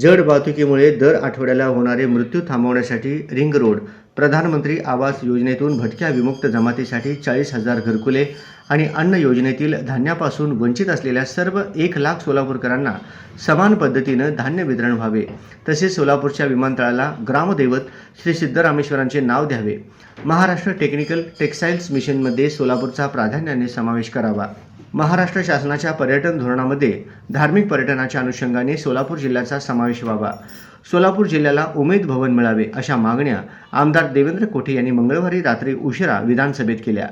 जड वाहतुकीमुळे दर आठवड्याला होणारे मृत्यू थांबवण्यासाठी रिंग रोड प्रधानमंत्री आवास योजनेतून भटक्या विमुक्त जमातीसाठी चाळीस हजार घरकुले आणि अन्न योजनेतील धान्यापासून वंचित असलेल्या सर्व एक लाख सोलापूरकरांना समान पद्धतीनं धान्य वितरण व्हावे. तसेच सोलापूरच्या विमानतळाला ग्रामदैवत श्री सिद्धरामेश्वरांचे नाव द्यावे. महाराष्ट्र टेक्निकल टेक्स्टाईल्स मिशनमध्ये सोलापूरचा प्राधान्याने समावेश करावा. महाराष्ट्र शासनाच्या पर्यटन धोरणामध्ये धार्मिक पर्यटनाच्या अनुषंगाने सोलापूर जिल्ह्याचा समावेश व्हावा. सोलापूर जिल्ह्याला उमेद भवन मिळावे अशा मागण्या आमदार देवेंद्र कोठे यांनी मंगळवारी रात्री उशिरा विधानसभेत केल्या.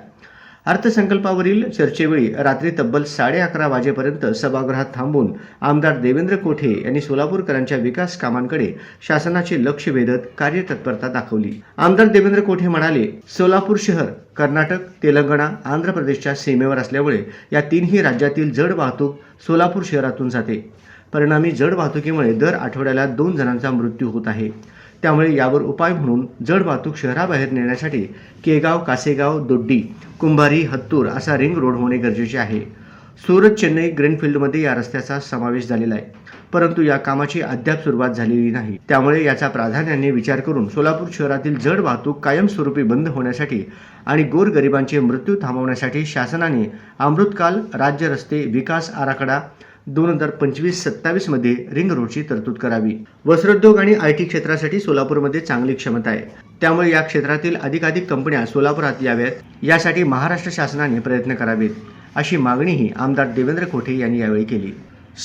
अर्थसंकल्पावरील चर्चेवेळी रात्री तब्बल साडे अकरा वाजेपर्यंत सभागृहात थांबून आमदार देवेंद्र कोठे यांनी सोलापूरकरांच्या विकास कामांकडे शासनाचे लक्ष वेधत कार्यतत्परता दाखवली. आमदार देवेंद्र कोठे म्हणाले सोलापूर शहर कर्नाटक तेलंगणा आंध्र प्रदेशच्या सीमेवर असल्यामुळे या तीनही राज्यातील जड वाहतूक सोलापूर शहरातून जाते. परिणामी जड वाहतुकीमुळे दर आठवड्याला दोन जणांचा मृत्यू होत आहे. त्यामुळे यावर उपाय म्हणून जड वाहतूक शहराबाहेर नेण्यासाठी केगाव कासेगाव दोड्डी कुंभारी हत्तूर असा रिंग रोड होणे गरजेचे आहे. सुरत चेन्नई ग्रीनफील्डमध्ये या रस्त्याचा समावेश झालेला आहे. परंतु या कामाची अद्याप सुरुवात झालेली नाही. त्यामुळे याचा प्राधान्याने विचार करून सोलापूर शहरातील जड वाहतूक कायमस्वरूपी बंद होण्यासाठी आणि गोरगरिबांचे मृत्यू थांबवण्यासाठी शासनाने अमृतकाल राज्य रस्ते विकास आराखडा दोन हजार पंचवीस सत्तावीसमध्ये रिंग रोडची तरतूद करावी. वस्त्रोद्योग आणि आय टी क्षेत्रासाठी सोलापूरमध्ये चांगली क्षमता आहे. त्यामुळे या क्षेत्रातील अधिकाधिक कंपन्या सोलापुरात याव्यात. यासाठी महाराष्ट्र शासनाने प्रयत्न करावेत अशी मागणीही आमदार देवेंद्र कोठे यांनी यावेळी केली.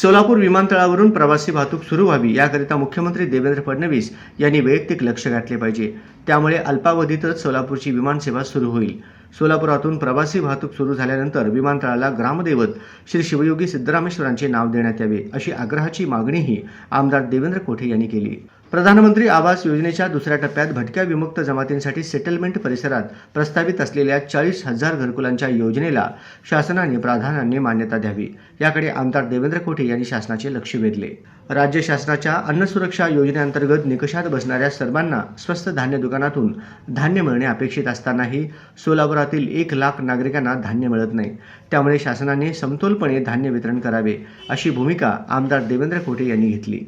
सोलापूर विमानतळावरून प्रवासी वाहतूक सुरू व्हावी याकरिता मुख्यमंत्री देवेंद्र फडणवीस यांनी वैयक्तिक लक्ष घातले पाहिजे. त्यामुळे अल्पावधीतच सोलापूरची विमानसेवा सुरू होईल. सोलापुरातून प्रवासी वाहतूक सुरू झाल्यानंतर विमानतळाला ग्रामदैवत श्री शिवयोगी सिद्धरामेश्वरांचे नाव देण्यात यावे अशी आग्रहाची मागणीही आमदार देवेंद्र कोठे यांनी केली. प्रधानमंत्री आवास योजनेच्या दुसऱ्या टप्प्यात भटक्या विमुक्त जमातींसाठी सेटलमेंट परिसरात प्रस्तावित असलेल्या चाळीस हजार घरकुलांच्या योजनेला शासनाने प्राधान्याने मान्यता द्यावी. याकडे आमदार देवेंद्र कोठे यांनी शासनाचे लक्ष वेधले. राज्य शासनाच्या अन्न सुरक्षा योजनेअंतर्गत निकषात बसणाऱ्या सर्वांना स्वस्त धान्य दुकानातून धान्य मिळणे अपेक्षित असतानाही सोलापुरातील एक लाख नागरिकांना धान्य मिळत नाही. त्यामुळे शासनाने समतोलपणे धान्य वितरण करावे अशी भूमिका आमदार देवेंद्र कोठे यांनी घेतली.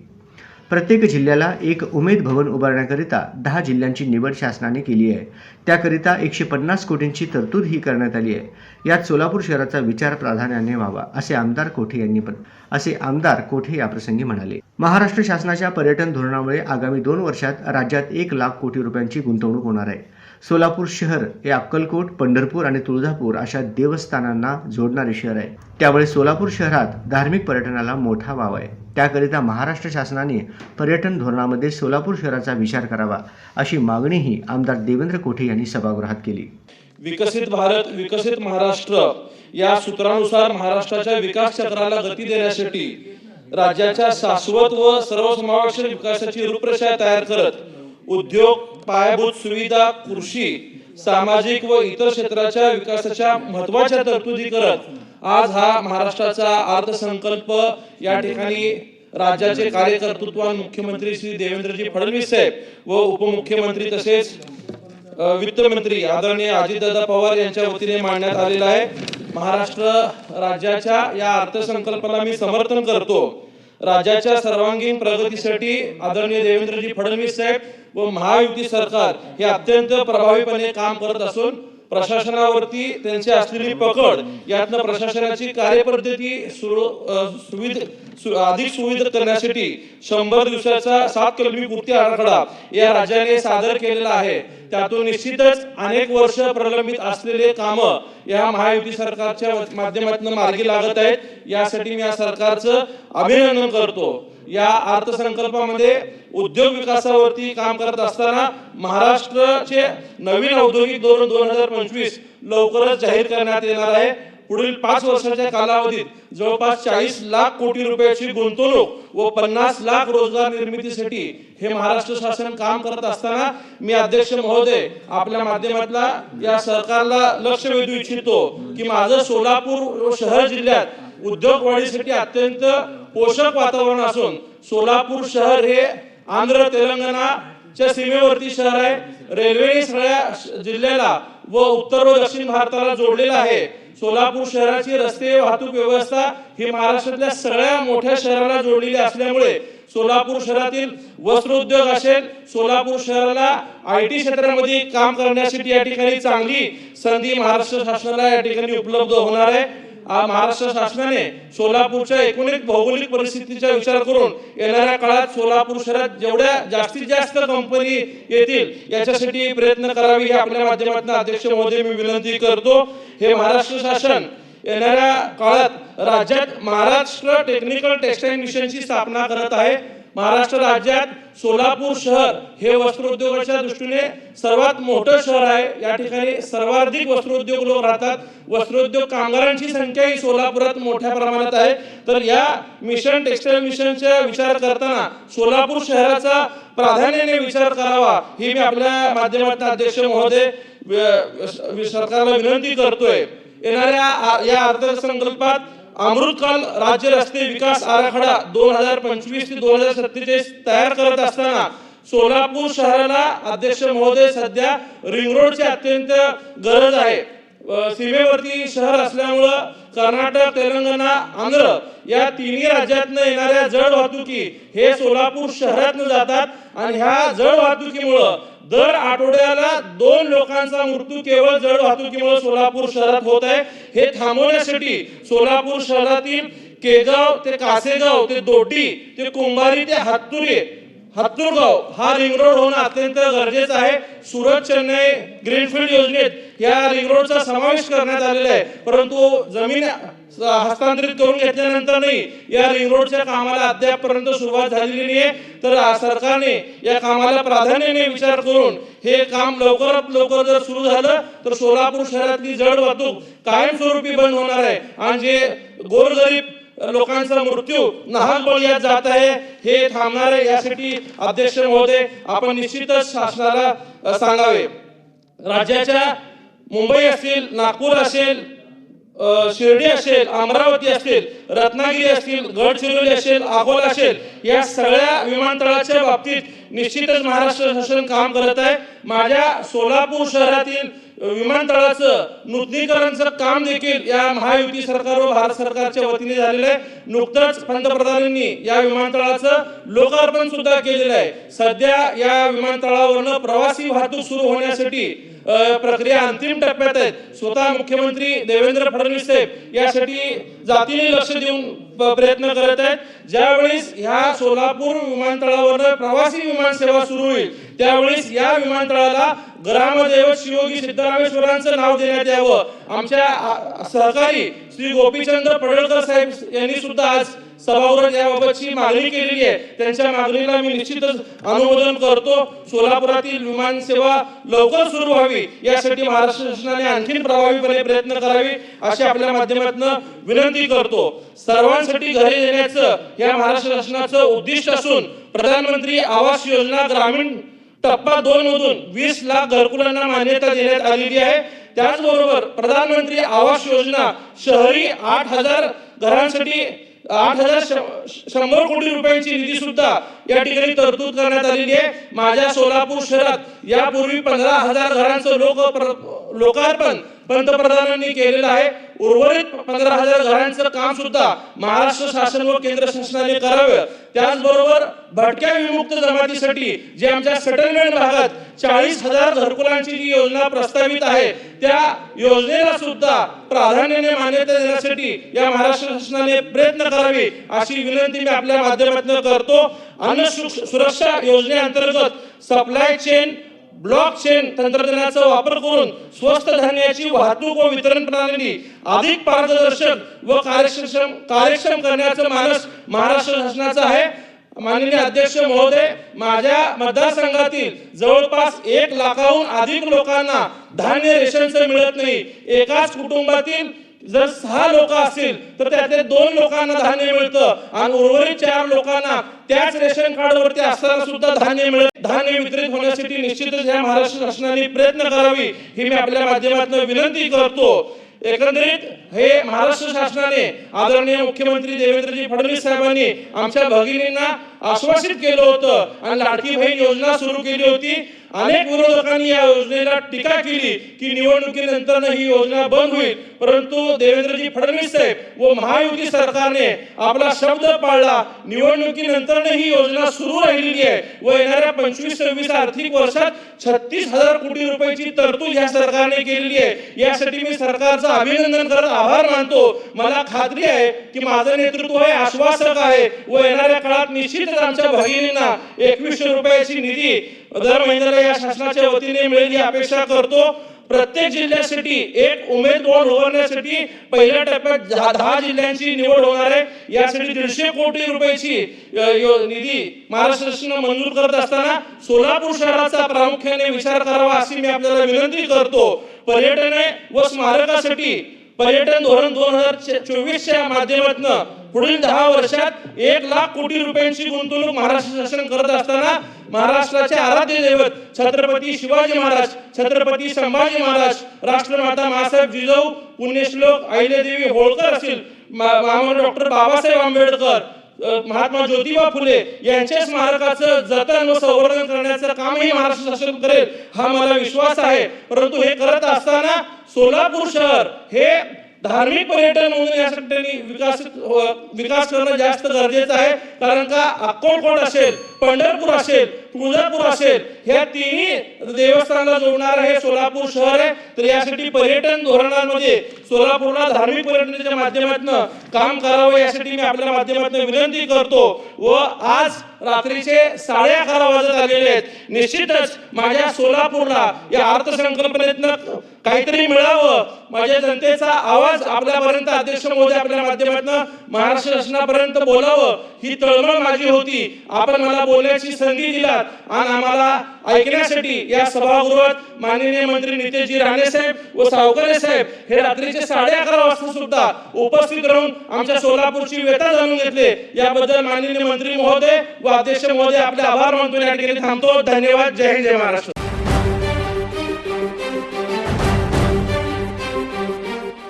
प्रत्येक जिल्ह्याला एक उमेद भवन उभारण्याकरिता दहा जिल्ह्यांची निवड शासनाने केली आहे. त्याकरिता एकशे पन्नास कोटींची तरतूद ही करण्यात आली आहे. यात सोलापूर शहराचा विचार प्राधान्याने व्हावा असे आमदार कोठे यांनी पण असे आमदार कोठे याप्रसंगी म्हणाले. महाराष्ट्र शासनाच्या पर्यटन धोरणामुळे आगामी दोन वर्षात राज्यात एक लाख कोटी रुपयांची गुंतवणूक होणार आहे. सोलापूर शहर हे अक्कलकोट पंढरपूर आणि तुळजापूर अशा देवस्थानांना जोडणारे शहर आहे. त्यामुळे सोलापूर शहरात धार्मिक पर्यटनाला मोठा वाव आहे. त्याकरिता महाराष्ट्र शासनाने पर्यटन धोरणामध्ये सोलापूर शहराचा विचार करावा अशी मागणीही आमदार देवेंद्र कोठे यांनी सभागृहात केली. विकसित भारत विकसित महाराष्ट्र या सूत्रानुसार महाराष्ट्राच्या विकास क्षेत्राला गती देण्यासाठी राज्याच्या शाश्वत व सर्वसमावेशक विकासाची रूपरेषा तयार करत उद्योग पायाभूत सुविधा कृषी सामाजिक व इतर क्षेत्राच्या विकासाच्या महत्त्वाच्या तरतुदी करत आज हा महाराष्ट्राचा अर्थसंकल्प या ठिकाणी राज्याचे कार्यकर्तृत्वान मुख्यमंत्री श्री देवेंद्रजी फडणवीस साहेब व उपमुख्यमंत्री तसेच वित्तमंत्री आदरणीय अजितदादा पवार यांच्या वतीने मांडण्यात आलेला आहे. महाराष्ट्र राज्याच्या या अर्थसंकल्पाला मी समर्थन करतो. राज्याच्या सर्वांगीण प्रगतीसाठी आदरणीय देवेंद्रजी फडणवीस साहेब व महायुती सरकार हे अत्यंत प्रभावीपणे काम करत असून प्रशासनावरती त्यांची असलेली पकड यातनं प्रशासनाची कार्यपद्धती सुरू अ, सुविध अधिक सुविध करण्यासाठी शंभर दिवसाचा सात कलमी कृती आराखडा या राज्याने सादर केलेला आहे. त्यातून निश्चितच अनेक वर्ष प्रलंबित असलेले काम या महायुती सरकारच्या माध्यमातून मार्गी लागत आहेत. यासाठी मी या सरकारचं अभिनंदन करतो. या अर्थसंकल्पामध्ये उद्योग विकासावरती काम करत असताना महाराष्ट्राचे नवीन औद्योगिक धोरण दोन हजार पंचवीस लवकरच जाहीर करण्यात येणार आहे. पुढील पाच वर्षाच्या कालावधीत जवळपास चाळीस लाख कोटी रुपयाची गुंतवणूक व पन्नास लाख रोजगार निर्मितीसाठी हे महाराष्ट्र शासन काम करत असताना मी अध्यक्ष महोदय आपल्या माध्यमातला या सरकारला लक्ष वेधू इच्छितो की माझं सोलापूर शहर जिल्ह्यात उद्योग वाढीसाठी अत्यंत पोषक वातावरण असून सोलापूर शहर हे आंध्र तेलंगणा च्या सीमेवरती शहर आहे. रेल्वे सगळ्या जिल्ह्याला व उत्तर व दक्षिण भारताला जोडलेला आहे. सोलापूर शहराची रस्ते वाहतूक व्यवस्था ही महाराष्ट्रातल्या सगळ्या मोठ्या शहराला जोडलेली असल्यामुळे सोलापूर शहरातील वस्त्रोद्योग असेल सोलापूर शहराला आय टी क्षेत्रामध्ये काम करण्यासाठी या ठिकाणी चांगली संधी महाराष्ट्र शासनाला या ठिकाणी उपलब्ध होणार आहे. महाराष्ट्र शासनाने सोलापूरच्या एकूण एक भौगोलिक परिस्थितीचा विचार करून येणाऱ्या काळात सोलापूर शहरात जेवढ्या जास्तीत जास्त कंपनी येतील याच्यासाठी प्रयत्न करावे हे आपल्या माध्यमातून अध्यक्ष महोदय मी विनंती करतो. हे महाराष्ट्र शासन येणाऱ्या काळात राज्यात महाराष्ट्र टेक्निकल टेक्सटाईल मिशनची स्थापना करत आहे. महाराष्ट्र राज्यात सोलापूर शहर हे वस्त्रोद्योगाच्या दृष्टीने सर्वात मोठं शहर आहे. या ठिकाणी सर्वाधिक वस्त्रोद्योग लोक राहतात. वस्त्रोद्योग कामगारांची संख्या ही सोलापुरात मोठ्या प्रमाणात आहे. तर या मिशन टेक्सटाईल मिशनचा विचार करताना सोलापूर शहराचा प्राधान्याने विचार करावा ही मी आपल्या माध्यमातून अध्यक्ष महोदय सरकारला विनंती करतोय. येणाऱ्या या अर्थसंकल्पात अमृतकाल राज्य रस्ते विकास आराखडा दोन हजार पंचवीस ते दोन हजार सत्तेचाळीस तयार करत असताना सोलापूर शहराला अध्यक्ष महोदय सध्या रिंग रोडची अत्यंत गरज आहे. सीमेवरती शहर असल्यामुळं कर्नाटक तेलंगणा आंध्र या तिन्ही राज्यातनं येणाऱ्या जड वाहतुकी हे सोलापूर शहरातनं जातात आणि ह्या जड वाहतुकीमुळं दर आठवड्याला दोन लोकांचा मृत्यू केवळ जड वाहतुकीमुळे सोलापूर शहरात होत आहे. हे थांबवण्यासाठी सोलापूर शहरातील केगाव ते कासेगाव ते दोटी ते कुंभारी ते हातुरे हातूरगाव हा रिंग रोड होणं अत्यंत गरजेचं आहे. सुरत चेन्नई ग्रीनफील्ड योजनेत या रिंग रोडचा समावेश करण्यात आलेला आहे. परंतु जमीन हस्तांतरित करून घेतल्यानंतर नाही या रिंग रोडच्या कामाला अद्यापपर्यंत सुरुवात झालेली नाही आहे तर सरकारने या कामाला प्राधान्याने विचार करून हे काम लवकरात लवकर जर सुरू झालं तर सोलापूर शहरातली जड वाहतूक कायमस्वरूपी बंद होणार आहे. आणि जे गोरगरीब लोकांचा मृत्यू नाहक बळीयात जात आहे. हे थांबणार आहे यासाठी अध्यक्ष महोदय आपण निश्चितच शासनाला सांगावे. राज्याच्या मुंबई असेल नागपूर असेल शिर्डी असेल अमरावती असेल रत्नागिरी असतील गडचिरोली असेल अकोला असेल या सगळ्या विमानतळाच्या बाबतीत निश्चितच महाराष्ट्र शासन काम करत आहे. माझ्या सोलापूर शहरातील विमानतळाचं नूतनीकरणचं काम देखील या महायुती सरकार व भारत सरकारच्या वतीने झालेलं आहे. नुकतंच पंतप्रधानांनी या विमानतळाचं लोकार्पण सुद्धा केलेलं आहे. सध्या या विमानतळावरनं प्रवासी वाहतूक सुरू होण्यासाठी प्रक्रिया अंतिम टप्प्यात आहेत. स्वतः मुख्यमंत्री देवेंद्र फडणवीस साहेब यासाठी जातीने लक्ष देऊन प्रयत्न करत आहेत. ज्यावेळेस ह्या सोलापूर विमानतळावर प्रवासी विमान सेवा सुरू होईल त्यावेळेस या विमानतळाला ग्रामदैवत शिवयोगी सिद्धरामेश्वरांचं नाव देण्यात यावं. आमच्या सहकारी श्री गोपीचंद पडळकर साहेब यांनी सुद्धा आज सभागृहात याबाबतची मागणी केलेली आहे. त्यांच्या मागणीला मी निश्चितच अनुमोदन करतो. सोलापुरातील विमान सेवा लवकर सुरू व्हावी. यासाठी महाराष्ट्र शासनाने आणखी प्रभावीपणे प्रयत्न करावे अशी आपल्या माध्यमातून विनंती करतो. सर्वांसाठी घरे देण्याचं या महाराष्ट्र शासनाचं उद्दिष्ट असून प्रधानमंत्री आवास योजना ग्रामीण टप्पा दोन मधून वीस लाख घरकुलांना मान्यता देण्यात आलेली आहे. त्याचबरोबर प्रधानमंत्री आवास योजना शहरी आठ हजार घरांसाठी आठ हजार शंभर कोटी रुपयांची निधी सुद्धा या ठिकाणी तरतूद करण्यात आलेली आहे. माझ्या सोलापूर शहरात यापूर्वी पंधरा हजार घरांचं लोक लोकार्पण पंतप्रधानांनी केलेलं आहे. उर्वरित पंधरा हजार घरांचं काम सुद्धा महाराष्ट्र शासन व केंद्र शासनाने करावं. त्याचबरोबर भटक्या विमुक्त जमातीसाठी जे आमच्या सेटलमेंट भागात चाळीस हजार घरकुलांची जी योजना प्रस्तावित आहे त्या योजनेला सुद्धा प्राधान्याने मान्यता देण्यासाठी या महाराष्ट्र शासनाने प्रयत्न करावे अशी विनंती मी आपल्या माध्यमातून करतो. अन्न सुरक्षा योजनेअंतर्गत सप्लाय चेन ब्लॉक चेन तंत्रज्ञानाचा वापर करून स्वस्त धान्याची वाहतूक व वितरण प्रणाली अधिक पारदर्शक व कार्यक्षम कार्यक्षम करण्याचं मानस महाराष्ट्र शासनाचं आहे. माननीय अध्यक्ष महोदय माझ्या मतदारसंघातील जवळपास एक लाखाहून अधिक लोकांना धान्य रेशनचं मिळत नाही. एकाच कुटुंबातील जर सहा लोक असतील तर त्यातले दोन लोकांना धान्य मिळतं आणि उर्वरित चार लोकांना त्याच रेशन कार्ड वरती असताना सुद्धा धान्य मिळत. धान्य वितरित होण्यासाठी निश्चितच या महाराष्ट्र शासनाने प्रयत्न करावी ही मी आपल्या माध्यमातून विनंती करतो. एकंदरीत हे महाराष्ट्र शासनाने आदरणीय मुख्यमंत्री देवेंद्रजी फडणवीस साहेबांनी आमच्या भगिनींना आश्वासित केलं होतं आणि लाडकी बहीण योजना सुरू केली होती. अनेक विरोधकांनी या योजनेला टीका केली की निवडणुकीनंतर ही योजना बंद होईल. परंतु देवेंद्रजी फडणवीस साहेब व महायुती सरकारने आपला शब्द पाळला. निवडणुकीनंतर ही योजना सुरू राहिलेली आहे व येणाऱ्या पंचवीस सव्वीस आर्थिक वर्षात छत्तीस हजार कोटी रुपयाची तरतूद या सरकारने केलेली आहे. यासाठी मी सरकारचं अभिनंदन करत आभार मानतो. मला खात्री आहे की माझं नेतृत्व हे आश्वासक आहे व येणाऱ्या काळात निश्चितच आमच्या भगिनींना एकवीसशे रुपयाची निधी दर महिन्याला या शासनाच्या वतीने मिळेल ही अपेक्षा करतो. प्रत्येक जिल्ह्यासाठी एक उमेदवार उभारण्यासाठी पहिल्या टप्प्यात दहा जिल्ह्यांची निवड होणार आहे. यासाठी दीडशे कोटी रुपयाची निधी महाराष्ट्र शासनानं मंजूर करत असताना सोलापूर शहराचा प्रामुख्याने विचार करावा अशी मी आपल्याला विनंती करतो. पर्यटने व स्मारकासाठी पर्यटन धोरण दोन हजार चोवीसच्या माध्यमातून पुढील दहा वर्षात एक लाख कोटी रुपयांची गुंतवणूक महाराष्ट्र शासन करत असताना महाराष्ट्राचे आराध्य दैवत छत्रपती शिवाजी महाराज छत्रपती संभाजी महाराज राष्ट्रमाता मासाहेब जिजाऊ पुण्यश्लोक अहिल्यादेवी होळकर असतील मा- डॉक्टर बाबासाहेब आंबेडकर महात्मा ज्योतिबा फुले यांच्या स्मारकाचं जतन व संवर्धन करण्याचं कामही महाराष्ट्र शासन करेल हा मला विश्वास आहे. परंतु हे करत असताना सोलापूर शहर हे धार्मिक पर्यटन म्हणून यासाठी विकास हो, विकास करणं जास्त गरजेचं आहे. कारण का अक्कलकोट असेल पंढरपूर असेल तुळजापूर असेल ह्या तिन्ही देवस्थानाला जोडणार हे सोलापूर शहर आहे. तर यासाठी पर्यटन धोरणांमध्ये सोलापूरला धार्मिक पर्यटनाच्या माध्यमातून काम करावं यासाठी मी आपल्या माध्यमातून विनंती करतो. व आज रात्रीचे साडे अकरा वाजत आलेले आहेत. निश्चितच माझ्या सोलापूरला या अर्थसंकल्पनेतनं काहीतरी मिळावं. माझ्या जनतेचा आवाज आपल्यापर्यंत अध्यक्ष मोदी आपल्या माध्यमातून महाराष्ट्र शासनापर्यंत बोलावं. ही तळमळ माझी होती. आपण मला बोलण्याची संधी करतात. आणि आम्हाला ऐकण्यासाठी या सभागृहात माननीय मंत्री नितेशजी राणे साहेब व सावकारे साहेब हे रात्रीचे साडे अकरा वाजता सुद्धा उपस्थित राहून आमच्या सोलापूरची व्यथा जाणून घेतले. याबद्दल माननीय मंत्री महोदय व अध्यक्ष महोदय आपले आभार मानतो. या ठिकाणी थांबतो. धन्यवाद. जय हिंद. जय महाराष्ट्र.